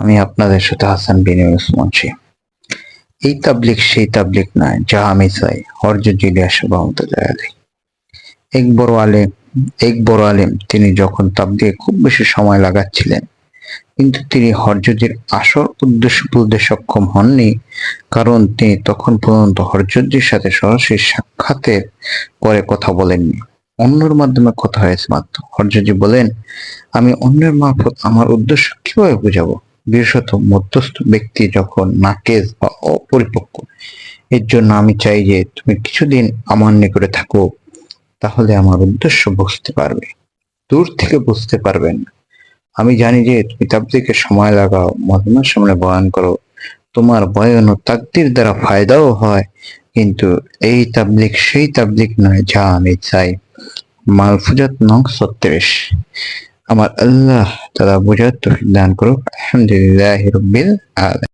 আমি আপনাদের সাথে হাসান বিন এই তাবলিক সেই তাবলিক না, যা আমি চাই এক বড় আলেম, এক বড় আলেম, তিনি যখন তাবলিগে খুব বেশি সময় লাগাচ্ছিলেন, কিন্তু তিনি হরজদের আসল উদ্দেশ্য বলতে সক্ষম হননি, কারণ তিনি তখন পর্যন্ত হরজদের সাথে সরাসরি সাক্ষাতের পরে কথা বলেননি। অন্যের মাধ্যমে কথা হয়েছে মাত্র। হরজজি বলেন, আমি অন্যের মারফত আমার উদ্দেশ্য কীভাবে বোঝাবো? বিশেষত মধ্যস্থ ব্যক্তি যখন নাকেজ বা অপরিপক্ক, এর জন্য আমি চাই যে তুমি কিছুদিন আমার নিকটে থাকো, তাহলে আমার উদ্দেশ্য বুঝতে পারবে। দূর থেকে বুঝতে পারবেন। আমি জানি যে তুমি তাবলিকে সময় লাগাও, মদনার সামনে বয়ান করো। তোমার বয়ান ও তাকদির দ্বারা ফায়দাও হয়, কিন্তু এই তাবলিক সেই তাবলিক নয় যা আমি চাই। মালফুজাত নং ছত্রিশ আমার আল্লাহ তারা বুঝার তৌফিক দান করুক আলহামদুলিল্লাহ রব্বিল আলামিন